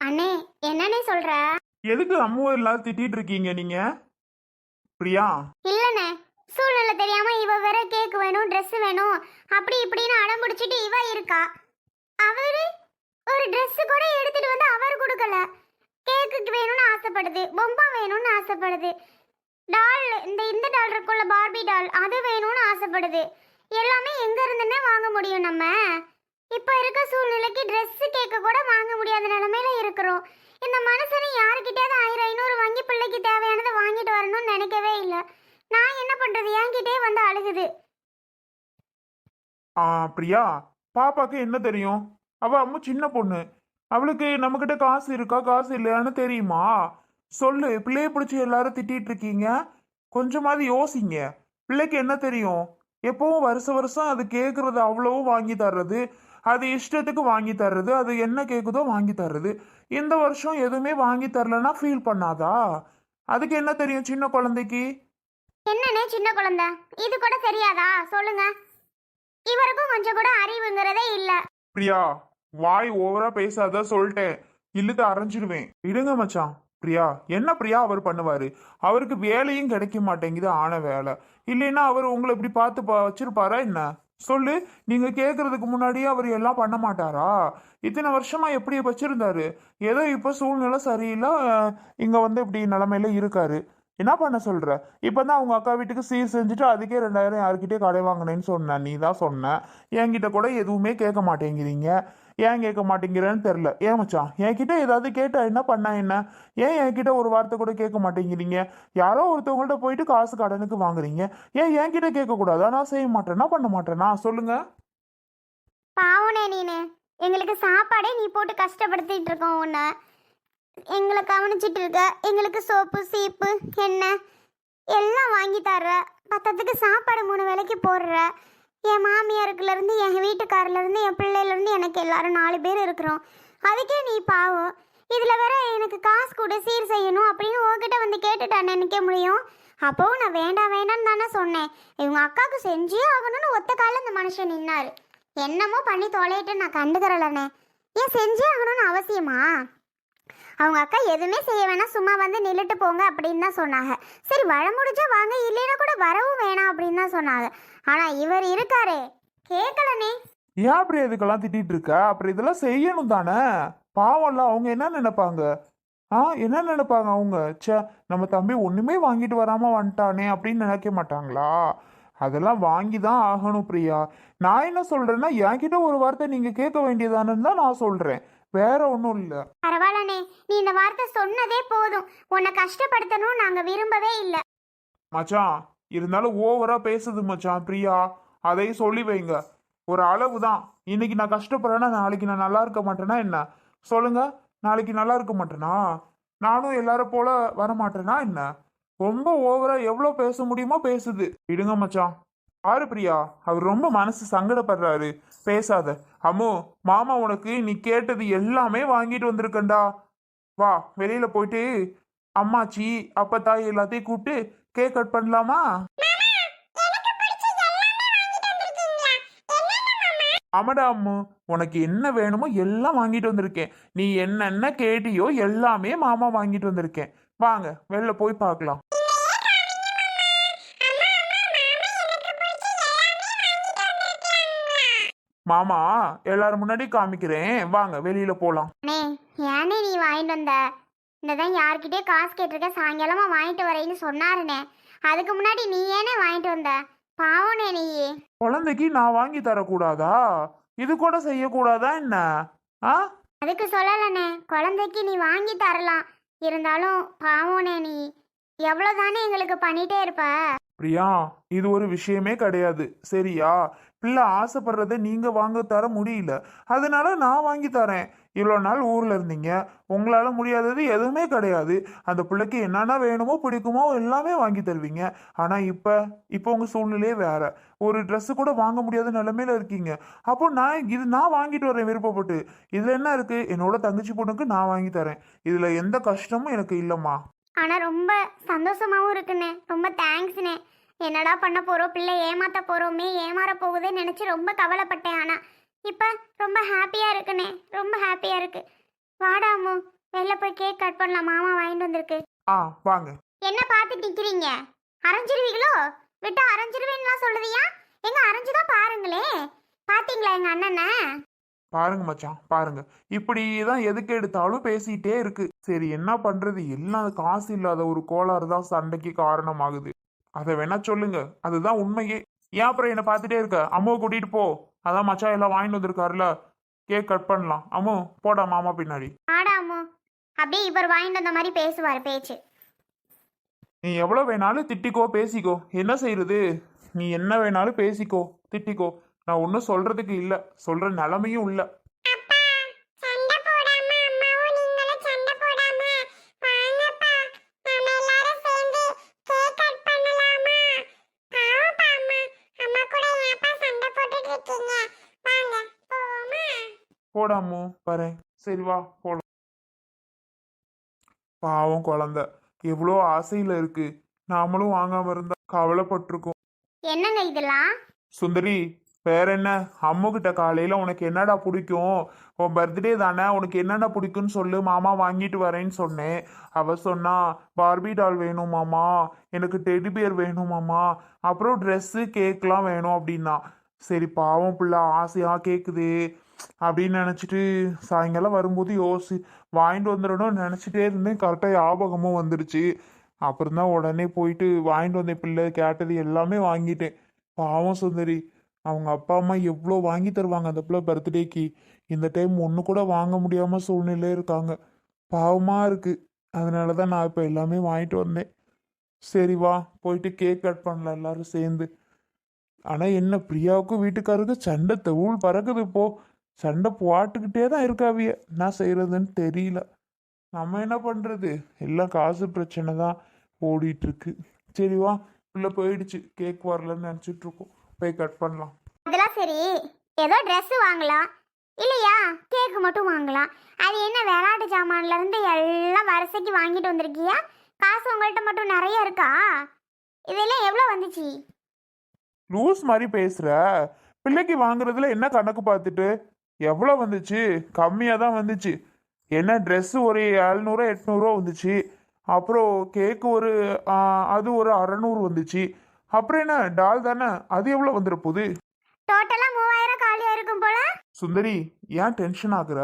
அண்ணே என்னண்ணே சொல்ற? எதுக்கு அம்மாவை எல்லாரும் திட்டிட்டு இருக்கீங்க நீங்க? பிரியா? இல்லண்ணே சூழ்நிலை தெரியாம இவ வேற கேக் வேணும் Dress வேணும் அப்படி இப்படின்னு அடம் பிடிச்சிட்டு இவ இருக்கா? அவரு ஒரு Dress கூட எடுத்துட்டு வந்து அவர் கொடுக்கல. கேக்குக்கு வேணும்னு ஆசைப்படுது பொம்மை வேணும்னு ஆசைப்படுது. டால் இந்த இந்த டால் இருக்குல்ல பார்பி டால் அது வேணும்னு ஆசைப்படுது. எல்லாமே எங்க இருந்துன்னே வாங்க முடியும் நம்ம? இப்போ இருக்க சூழ்நிலைக்கு ட்ரெஸ்ஸு கேட்க கூட வாங்க முடியாத நிலமையில இருக்கிறோம். இந்த மனுஷனை யாருக்கிட்டயாவது ஆயிரம் ஐநூறு வாங்கி பிள்ளைக்கு தேவையானதை வாங்கிட்டு வரணும்னு நினைக்கவே இல்லை. நான் என்ன பண்றது? என்கிட்டே வந்து அழுகுது. ஆ பிரியா பாப்பாக்கு என்ன தெரியும்? அவ அம்மா சின்ன பொண்ணு. அவளுக்கு நம்மக்கிட்ட காசு இருக்கா காசு இல்லையான்னு தெரியுமா? சொல்லு பிள்ளைய பிடிச்சி எல்லாரும் திட்டிட்டு இருக்கீங்க. கொஞ்சமாவது யோசிங்க. பிள்ளைக்கு என்ன தெரியும்? எப்பவும் வருஷ வருஷம் அது கேட்கறது அவ்வளவும் வாங்கி தர்றது. அது இஷ்டத்துக்கு வாங்கி தர்றது அது என்ன கேட்குதோ வாங்கி தர்றது. இந்த வருஷம் எதுவுமே வாங்கி தரலன்னா ஃபீல் பண்ணாதா? அதுக்கு என்ன தெரியும் சின்ன குழந்தைக்கு? என்னண்ணே சின்ன குழந்தை? இது கூட தெரியாதா? சொல்லுங்க. இவருக்கும் கொஞ்சம் கூட அறிவுங்கிறதே இல்ல. பிரியா வாய் ஓவரா பேசாத சொல்லிட்டேன். இழுத்து அரைஞ்சிடுவேன் விடுங்க மச்சான். பிரியா என்ன பிரியா அவர் பண்ணுவாரு? அவருக்கு வேலையும் கிடைக்க மாட்டேங்குது ஆன வேலை. இல்லைன்னா அவர் உங்களை இப்படி பார்த்து வச்சிருப்பாரா என்ன? சொல்லு நீங்க கேட்குறதுக்கு முன்னாடியே அவர் எல்லாம் பண்ண மாட்டாரா? இத்தனை வருஷமா எப்படி வச்சிருந்தாரு? ஏதோ இப்ப சூழ்நிலை சரியில்லை இங்கே இங்க வந்து இப்படி நிலைமையில இருக்காரு. என்ன பண்ண சொல்ற? இப்பதான் அவங்க அக்கா வீட்டுக்கு சீர் செஞ்சுட்டு அதுக்கே ரெண்டாயிரம் யாருக்கிட்டே கடை வாங்கினேன்னு சொன்ன. நீ தான் சொன்ன. என்கிட்ட கூட எதுவுமே கேட்க மாட்டேங்கிறீங்க. ஏன் கேட்க மாட்டேங்கிறேன்னு தெரில ஏன் மச்சான்? என்கிட்ட ஏதாவது கேட்டா என்ன பண்ணா என்ன? ஏன் என்கிட்ட ஒரு வார்த்தை கூட கேட்க மாட்டேங்கிறீங்க? யாரோ ஒருத்தவங்கள்ட்ட போயிட்டு காசு கடனுக்கு வாங்குறீங்க. ஏன் என்கிட்ட கேட்கக்கூடாதா நான் செய்ய மாட்டேனா. பண்ண மாட்டேனா? சொல்லுங்க. பாவனே நீனு. எங்களுக்கு சாப்பாடே நீ போட்டு கஷ்டப்படுத்திட்டு இருக்கோம் உன்னை. எங்களை கவனிச்சிட்டு இருக்க. எங்களுக்கு சோப்பு சீப்பு எண்ணெய் எல்லாம் வாங்கி தர்ற. பத்தத்துக்கு சாப்பாடு மூணு வேளைக்கு போடுற. என் மாமியாருக்குலேருந்து என் வீட்டுக்காரிலேருந்து என் பிள்ளையிலேருந்து எனக்கு எல்லாரும் நாலு பேர் இருக்கிறோம். அதுக்கே நீ பாவம். இதில் வேற எனக்கு காசு கூட சீர் செய்யணும் அப்படின்னு உங்ககிட்ட வந்து கேட்டுட்டானே நினைக்க முடியும். அப்போவும் நான் வேண்டாம் வேண்டாம்னு தானே சொன்னேன். இவங்க அக்காவுக்கு செஞ்சே ஆகணும்னு ஒத்த காலில் இந்த மனுஷன் நின்னார். என்னமோ பண்ணி தொலையிட்டு நான் கண்டுக்கிறலண்ணே. ஏன் செஞ்சே ஆகணும்னு அவசியமா? அவங்க அக்கா எதுவுமே செய்ய வேணாம் சும்மா வந்து நில்லுட்டு போங்க அப்படின்னு தான் சொன்னாங்க. சரி வர முடிஞ்சா வாங்க இல்லைன்னா கூட வரவும் வேணாம் அப்படின்னு தான் சொன்னாங்க. ஆனா இவர் இருக்காரே கேட்கலனே ஏன் அப்படி இதுக்கெல்லாம் திட்டிட்டு இருக்க? அப்புறம் இதெல்லாம் செய்யணும் தானே? பாவம்ல அவங்க என்ன நினைப்பாங்க? ஆ என்ன நினைப்பாங்க அவங்க? சே நம்ம தம்பி ஒன்றுமே வாங்கிட்டு வராமல் வந்துட்டானே அப்படின்னு நினைக்க மாட்டாங்களா? அதெல்லாம் வாங்கி தான் ஆகணும் பிரியா. நான் என்ன சொல்கிறேன்னா என்கிட்ட ஒரு வார்த்தை நீங்கள் கேட்க வேண்டியதானன்னு தான் நான் சொல்கிறேன் வேற ஒன்றும் இல்லை. பரவாயில்லண்ணே நீ இந்த வார்த்தை சொன்னதே போதும். உன்னை கஷ்டப்படுத்தணும் நாங்க விரும்பவே இல்லை. மச்சான் இருந்தாலும் ஓவரா பேசுது மச்சான் பிரியா. அதையும் சொல்லி வைங்க. ஒரு அளவு தான் இன்னைக்கு நான் கஷ்டப்படுறேன்னா நாளைக்கு நான் நல்லா இருக்க மாட்டேனா என்ன? சொல்லுங்க நாளைக்கு நல்லா இருக்க மாட்டேனா? நானும் எல்லாரும் போல வர மாட்டேனா என்ன? ரொம்ப ஓவரா எவ்வளோ பேச முடியுமோ பேசுது. விடுங்க மச்சான். பாரு பிரியா அவர் ரொம்ப மனசு சங்கடப்படுறாரு. பேசாத. அம்மோ மாமா உனக்கு நீ கேட்டது எல்லாமே வாங்கிட்டு வந்திருக்கண்டா வா வெளியில போயிட்டு அம்மாச்சி அப்பத்தா எல்லாத்தையும் கூப்பிட்டு கேக் கட் பண்ணலாமா? ஆமாடா அம்மு உனக்கு என்ன வேணுமோ எல்லாம் வாங்கிட்டு வந்திருக்கேன். நீ என்னென்ன கேட்டியோ எல்லாமே மாமா வாங்கிட்டு வந்திருக்கேன். வாங்க வெளில போய் பார்க்கலாம். மாமா எல்லாரும் முன்னாடி காமிக்கிறேன். வாங்க வெளியில போலாம். அண்ணே ஏனே நீ வாங்கிட்டு வந்த? இந்த தான் யார்கிட்டயே காசு கேட்டிருக்க சாயங்காலமா வாங்கிட்டு வரேன்னு சொன்னாருண்ணே. அதுக்கு முன்னாடி நீ ஏனே வாங்கிட்டு வந்த? பாவனே நீ குழந்தைக்கு நான் வாங்கி தரக்கூடாதா? இது கூட செய்யக்கூடாதா என்ன? ஆ? அதுக்கு சொல்லலண்ணே. குழந்தைக்கு நீ வாங்கி தரலாம். இருந்தாலும் பாவனே நீ. எவ்வளோதானே எங்களுக்கு பண்ணிட்டே இருப்ப? பிரியா இது ஒரு விஷயமே கிடையாது. சரியா? பிள்ளை ஆசைப்படுறத நீங்க வாங்க தர முடியல. அதனால நான் வாங்கி தரேன். இவ்வளோ நாள் ஊர்ல இருந்தீங்க. உங்களால முடியாதது எதுவுமே கிடையாது. அந்த பிள்ளைக்கு என்னென்ன வேணுமோ பிடிக்குமோ எல்லாமே வாங்கி தருவீங்க. ஆனா இப்ப இப்போ உங்க சூழ்நிலையே வேற. ஒரு ட்ரெஸ்ஸு கூட வாங்க முடியாத நிலமையில இருக்கீங்க. அப்போ நான் இது நான் வாங்கிட்டு வரேன் விருப்பப்பட்டு. இதுல என்ன இருக்கு? என்னோட தங்கச்சி பொண்ணுக்கு நான் வாங்கி தரேன். இதுல எந்த கஷ்டமும் எனக்கு இல்லம்மா. ஆனால் ரொம்ப சந்தோஷமாவும் இருக்குண்ணே. ரொம்ப தேங்க்ஸ்ண்ணே என்னடா பண்ண போகிறோம் பிள்ளை ஏமாத்த போகிறோமே ஏமாற போகுதுன்னு நினச்சி ரொம்ப கவலைப்பட்டேன் ஆனால் இப்போ ரொம்ப ஹாப்பியாக இருக்குண்ணே ரொம்ப ஹாப்பியாக இருக்கு. வாடா அம்மு வெளில போய் கேக் கட் பண்ணலாம் மாமா வாங்கிட்டு வந்திருக்கு. ஆ வாங்க. என்ன பார்த்துட்டு நிக்கிறீங்க? அரைஞ்சிருவீங்களோ? விட்டா அரைஞ்சிருவேன்னுலாம் சொல்லுதியா? எங்க அரைஞ்சுதான் பாருங்களே. பாத்தீங்களா எங்க அண்ணனை? பாருங்க மச்சான் பாருங்க. இப்படி தான் எதுக்கு எடுத்தாலும் பேசிட்டே இருக்கு. சரி என்ன பண்றது? எல்லாம் காசு இல்லாத ஒரு கோளாறு தான் சண்டைக்கு காரணமாகுது. அதை வேணா சொல்லுங்க. அதுதான் உண்மையே. ஏன் அப்புறம் என்ன பார்த்துட்டே இருக்க? அம்மாவை கூட்டிட்டு போ. அதான் மச்சான் எல்லாம் வாங்கிட்டு வந்திருக்காருல. கேக் கட் பண்ணலாம். அம்மு போடா மாமா பின்னாடி. ஆடா அம்மு. அப்படியே இவர் வாங்கிட்டு வந்த மாதிரி பேசுவார் பேச்சு. நீ எவ்வளோ வேணாலும் திட்டிக்கோ பேசிக்கோ. என்ன செய்யறது நீ என்ன வேணாலும் பேசிக்கோ திட்டிக்கோ. நான் ஒன்றும் சொல்றதுக்கு இல்லை. சொல்ற நிலமையும் இல்லை அப்பா சண்டை போடாம அம்மாவும் நீங்களும் சண்டை போடாம வாங்கப்பா நாம எல்லாரும் சேர்ந்து கேக் கட் பண்ணலாமா பாவப்பா அம்மா அம்மா கூட ஏன்ப்பா சண்டை போட்டுட்டு இருக்கீங்க வாங்க போமா போடாமோ வரேன் சரி வா போலாம். பாவம் குழந்தை. எவ்வளோ ஆசையில இருக்கு. நாமளும் வாங்காம இருந்தா கவலைப்பட்டிருக்கோம். என்னங்க இதெல்லாம்? சுந்தரி வேற என்ன? அம்மு கிட்ட காலையில உனக்கு என்னடா பிடிக்கும்? உன் பர்த்டே தானே உனக்கு என்னென்ன பிடிக்கும்னு சொல்லு. மாமா வாங்கிட்டு வரேன்னு சொன்னேன். அவ சொன்னா பார்பி டால் வேணும் மாமா. எனக்கு டெடி பியர் வேணும் மாமா. அப்புறம் ட்ரெஸ்ஸு கேக்லாம் வேணும் அப்படின்னா. சரி பாவம் பிள்ளை ஆசையா கேக்குது. அப்படின்னு நினச்சிட்டு சாயங்காலம் வரும்போது யோசி வாங்கிட்டு வந்துடணும்னு நினச்சிட்டே இருந்தேன். கரெக்டாக ஞாபகமும் வந்துடுச்சு அப்புறம் தான் உடனே போயிட்டு வாங்கிட்டு வந்தேன் பிள்ளை கேட்டது எல்லாமே வாங்கிட்டேன். பாவம் சுந்தரி அவங்க அப்பா அம்மா எவ்வளோ வாங்கி தருவாங்க அந்த பிள்ளை பர்த்டேக்கு இந்த டைம் ஒன்று கூட வாங்க முடியாமல் சூழ்நிலையே இருக்காங்க. பாவமாக இருக்குது அதனால தான் நான் இப்போ எல்லாமே வாங்கிட்டு வந்தேன். சரி வா போயிட்டு கேக் கட் பண்ணலாம் எல்லாரும் சேர்ந்து. ஆனால் என்ன பிரியாவுக்கும் வீட்டுக்காருக்கும் சண்டை தூள் பறக்குது இப்போது சண்டை போட்டுக்கிட்டே தான் இருக்காவிய என்ன செய்யறதுன்னு தெரியல. நம்ம என்ன பண்ணுறது எல்லாம் காசு பிரச்சனை தான் ஓடிட்டு இருக்கு சரி வா பிள்ளை போயிடுச்சு. கேக் வரலன்னு நினச்சிட்டு இருக்கோம் போய் கட் பண்ணலாம். அதெல்லாம் சரி. ஏதோ Dress வாங்கலாம். இல்லையா? கேக்கு மட்டும் வாங்கலாம். அது என்ன விளையாட்டு ஜாமான்ல இருந்து எல்லாம் வரிசைக்கு வாங்கிட்டு வந்திருக்கியா? காசு உங்கள்கிட்ட மட்டும் நிறைய இருக்கா? இதெல்லாம் எவ்வளோ வந்துச்சு? லூஸ் மாதிரி பேசுற. பிள்ளைக்கு வாங்குறதுல என்ன கணக்கு பார்த்துட்டு? எவ்வளோ வந்துச்சு? கம்மியாக தான் வந்துச்சு. என்ன ட்ரெஸ் ஒரு ஏழ்நூறு எட்நூறுவா வந்துச்சு. அப்புறம் கேக்கு ஒரு அது ஒரு அறநூறு வந்துச்சு. அப்புறம் என்ன டால் தானே? அது எவ்வளோ வந்துட போகுது? டோட்டலாக மூவாயிரம் காலியாக இருக்கும் போல? சுந்தரி ஏன் டென்ஷன் ஆகுற?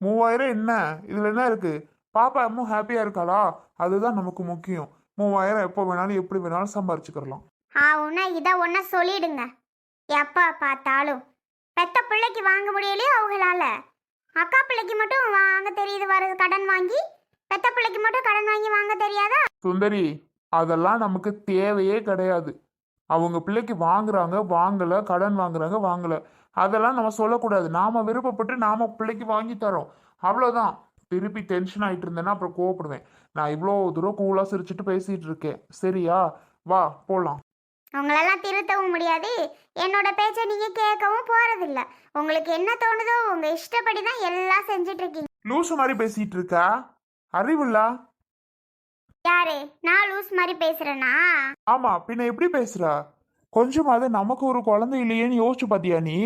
மூவாயிரம் என்ன? இதில் என்ன இருக்கு? பாப்பா அம்மா ஹாப்பியாக இருக்காளா? அதுதான் நமக்கு முக்கியம். மூவாயிரம் எப்போ வேணாலும் எப்படி வேணாலும் சம்பாரிச்சுக்கிறலாம். ஆ உன்ன இதை ஒன்றா சொல்லிடுங்க. எப்போ பார்த்தாலும். பெத்த பிள்ளைக்கு வாங்க முடியலையோ அவங்களால? அக்கா பிள்ளைக்கு மட்டும் வாங்க தெரியுது வர கடன் வாங்கி. பெத்த பிள்ளைக்கு மட்டும் கடன் வாங்கி வாங்க தெரியாதா? சுந்தரி அதெல்லாம் நமக்கு தேவையே கிடையாது. அவங்க பிள்ளைக்கு வாங்குறாங்க வாங்கல கடன் வாங்குறாங்க வாங்கல. அதெல்லாம் நம்ம சொல்லக்கூடாது. நாம விருப்பப்பட்டு நாம பிள்ளைக்கு வாங்கி தரோம். அவ்வளோதான் திருப்பி டென்ஷன் ஆயிட்டு இருந்தேன்னா அப்புறம் கோவப்படுவேன். நான் இவ்வளோ தூரம் கூலாக சிரிச்சுட்டு பேசிட்டு இருக்கேன். சரியா? வா போலாம். உங்களெல்லாம் திருத்தவும் முடியாது. என்னோட பேச்சை நீங்க கேட்கவும் போறதில்ல. உங்களுக்கு என்ன தோணுதோ உங்க இஷ்டப்படி தான் எல்லாம் செஞ்சுட்டு இருக்கீங்க லூசு மாதிரி பேசிட்டு இருக்கா அறிவுள்ளா? யாரு? நான் லூஸ் மாதிரி பேசுறேனா? ஆமா பின்ன எப்படி பேசுற? கொஞ்சமாவது நமக்கு ஒரு குழந்தை இல்லையேன்னு யோசிச்சு பாத்தியா நீ?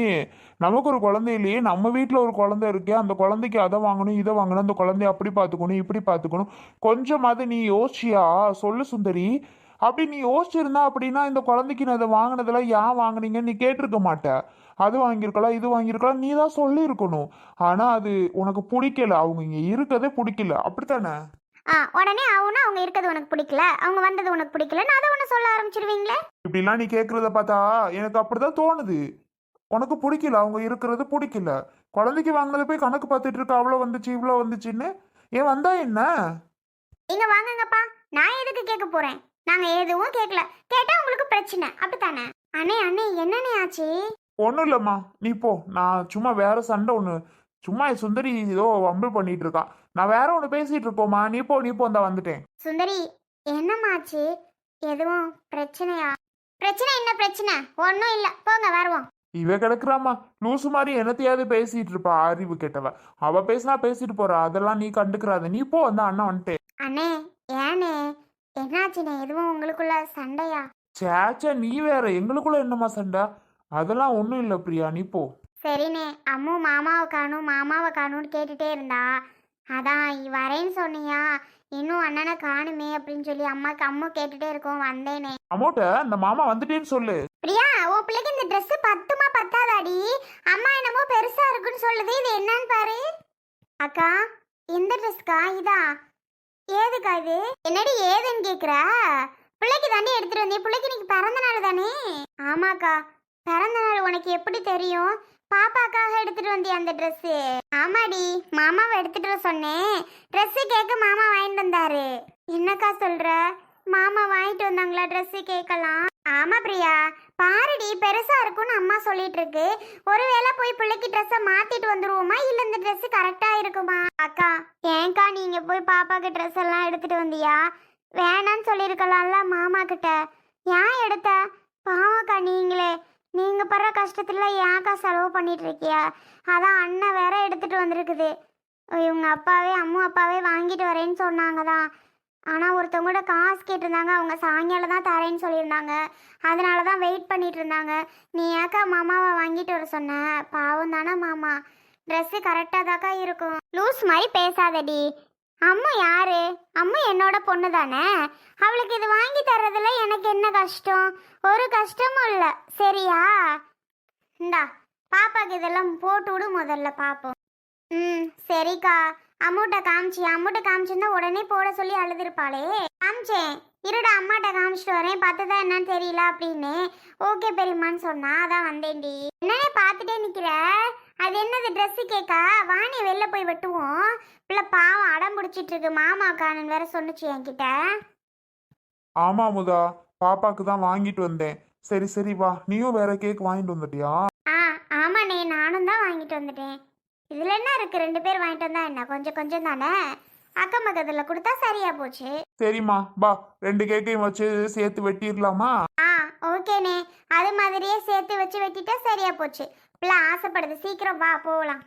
நமக்கு ஒரு குழந்தை இல்லையே நம்ம வீட்டில் ஒரு குழந்தை இருக்கே அந்த குழந்தைக்கு அதை வாங்கணும் இதை வாங்கணும் அந்த குழந்தைய அப்படி பார்த்துக்கணும் இப்படி பார்த்துக்கணும். கொஞ்சமாவது நீ யோசிச்சியா? சொல்லு சுந்தரி. அப்படி நீ யோசிச்சிருந்தா அப்படின்னா இந்த குழந்தைக்கு நான் இதை வாங்கினதெல்லாம் ஏன் வாங்குனீங்கன்னு நீ கேட்டிருக்க மாட்ட. அது வாங்கியிருக்கலாம் இது வாங்கியிருக்கலாம் நீ தான் சொல்லியிருக்கணும். ஆனால் அது உனக்கு பிடிக்கல. அவங்க இங்கே இருக்கதே பிடிக்கல. அப்படித்தானே? ஆ உடனே அவனா அவங்க இருக்கிறது உனக்கு பிடிக்கல. அவங்க வந்தது உனக்கு பிடிக்கலன்னு அதை ஒன்று சொல்ல ஆரம்பிச்சிருவீங்களே? இப்படிலாம் நீ கேட்குறத பார்த்தா எனக்கு அப்படிதான் தோணுது. உனக்கு பிடிக்கல. அவங்க இருக்கிறது பிடிக்கல. குழந்தைக்கு வாங்கினதை போய் கணக்கு பார்த்துட்டு இருக்க. அவ்வளோ வந்துச்சு இவ்வளோ வந்துச்சுன்னு. ஏன் வந்தா என்ன? நீங்க வாங்குங்கப்பா. நான் எதுக்கு கேட்க போறேன்? நாங்க எதுவும் கேட்கல கேட்டா உங்களுக்கு பிரச்சனை. அப்படித்தானே? அண்ணே அண்ணே என்னண்ணே ஆச்சு? ஒன்றும் இல்லைம்மா. நீ போ. நான் சும்மா வேற சண்டை ஒன்று சும்மா என் சுந்தரி ஏதோ வம்பு பண்ணிட்டு இருக்கா. நான் வேற ஒன்று பேசிட்டு இருக்கோம்மா நீ போ நீ போ இந்த வந்துட்டேன். சுந்தரி என்னம்மாச்சு எதுவும் பிரச்சனையா? பிரச்சனை என்ன பிரச்சனை? ஒன்றும் இல்லை. போங்க வருவோம். இவ கிடக்குறாம்மா. லூசு மாதிரி என்னத்தையாவது பேசிட்டு இருப்பா. அறிவு கெட்டவ. அவ பேசினா பேசிட்டு போறா. அதெல்லாம் நீ கண்டுக்கிறாத. நீ போ அந்த அண்ணன் வந்துட்டு அண்ணே ஏண்ணே என்னாச்சுண்ணே எதுவும் உங்களுக்குள்ள சண்டையா? சேச்சா நீ வேற. எங்களுக்குள்ள என்னம்மா சண்டை? அதெல்லாம் ஒன்றும் இல்லை பிரியா. நீ போ. சரிண்ணே அம்மு மாமாவை காணும் மாமாவை காணும்னு கேட்டுட்டே இருந்தா? அதான் வரேன்னு சொன்னியா? இன்னும் அண்ணனை காணுமே அப்படின்னு சொல்லி அம்மாக்கு அம்மா கேட்டுட்டே இருக்கோம் வந்தேனே. அமௌண்ட்ட இந்த மாமா வந்துட்டேன்னு சொல்லு. பிரியா உன் பிள்ளைக்கு இந்த Dress பத்துமா பத்தாதாடி? அம்மா என்னமோ பெருசா இருக்குன்னு சொல்லுது. இது என்னன்னு பாரு. அக்கா எந்த ட்ரெஸ்க்கா இதா? ஏதுக்கா இது? என்னடி ஏதுன்னு கேக்குறா? பிள்ளைக்கு தாண்டி எடுத்துட்டு வந்தேன் பிள்ளைக்கு இன்னைக்கு பிறந்த நாள் தானே? ஆமாக்கா. பிறந்த நாள் உனக்கு எப்படி தெரியும்? பாப்பாக்காக எடுத்துட்டு வந்தியா அந்த ட்ரெஸ்ஸு ஆமாடி மாமாவை எடுத்துட்டு வர சொன்னேன். ட்ரெஸ்ஸு கேட்க மாமா வாங்கிட்டு வந்தாரு. என்னக்கா சொல்ற? மாமா வாங்கிட்டு வந்தாங்களா ட்ரெஸ்ஸு கேட்கலாம் ஆமா பிரியா. பாருடி பெருசா இருக்கும்னு அம்மா சொல்லிட்டு இருக்கு ஒருவேளை போய் பிள்ளைக்கு ட்ரெஸ்ஸை மாத்திட்டு வந்துருவோமா? இல்ல இந்த ட்ரெஸ் கரெக்டா இருக்குமா? அக்கா ஏன்க்கா நீங்க போய் பாப்பாக்கு ட்ரெஸ் எல்லாம் எடுத்துட்டு வந்தியா? வேணான்னு சொல்லியிருக்கலாம்ல மாமா கிட்ட ஏன் எடுத்த? பாவக்கா நீங்களே. நீங்க படுற கஷ்டத்துல ஏன்க்கா செலவு பண்ணிட்டு இருக்கியா அதான் அண்ணன் வேற எடுத்துட்டு வந்திருக்குது. இவங்க அப்பாவே அம்மா அப்பாவே வாங்கிட்டு வரேன்னு சொன்னாங்க தான் ஆனால் ஒருத்தவங்க காசு கேட்டிருந்தாங்க. அவங்க சாயங்காலம் தான் தரேன்னு சொல்லியிருந்தாங்க. அதனால தான் வெயிட் பண்ணிட்டு இருந்தாங்க. நீ ஏக்கா மாமாவை வாங்கிட்டு வர சொன்ன? பாவம் தானே மாமா. ட்ரெஸ்ஸு கரெக்டாக தாக்கா இருக்கும். லூஸ் மாதிரி பேசாதடி. அம்மா யாரு? அம்மா என்னோட பொண்ணு தானே? அவளுக்கு இது வாங்கி தர்றதுல எனக்கு என்ன கஷ்டம்? ஒரு கஷ்டமும் இல்லை. சரியா? இந்தா பாப்பாக்கு இதெல்லாம் போட்டு விடு முதல்ல பார்ப்போம் ம் சரிக்கா. அம்முட்ட காமிச்சி அம்முட்ட காமிச்சிருந்தா உடனே போட சொல்லி அழுதுருப்பாளே. காமிச்சேன் இருடா அம்மாட்ட காமிச்சிட்டு வரேன் பார்த்ததா என்னன்னு தெரியல அப்படின்னு. ஓகே பெரியம்மான்னு சொன்னா அதான் வந்தேன்டி. என்னன்னே பார்த்துட்டே நிக்கிற? அது என்னது ட்ரெஸ்ஸு கேக்கா வாணி வெளில போய் வெட்டுவோம். பிள்ளை பாவம் அடம் பிடிச்சிட்டு இருக்கு மாமா காணன் வேற சொன்னுச்சு என்கிட்ட. ஆமா முதா பாப்பாக்கு தான் வாங்கிட்டு வந்தேன். சரி சரி வா. நீயும் வேற கேக் வாங்கிட்டு வந்துட்டியா? ஆ ஆமாண்ணே நானும் தான் வாங்கிட்டு வந்துட்டேன். இதில் என்ன இருக்கு? ரெண்டு பேர் வாங்கிட்டு வந்தா என்ன? கொஞ்சம் கொஞ்சம் தானே? அக்கம் பக்கத்தில் கொடுத்தா சரியா போச்சு. சரிம்மா பா ரெண்டு கேக்கையும் வச்சு சேர்த்து வெட்டிடலாமா? ஆ ஓகேண்ணே. அது மாதிரியே சேர்த்து வச்சு வெட்டிட்டா சரியா போச்சு. பிள்ளை ஆசைப்படுது. சீக்கிரம் வா போகலாம்.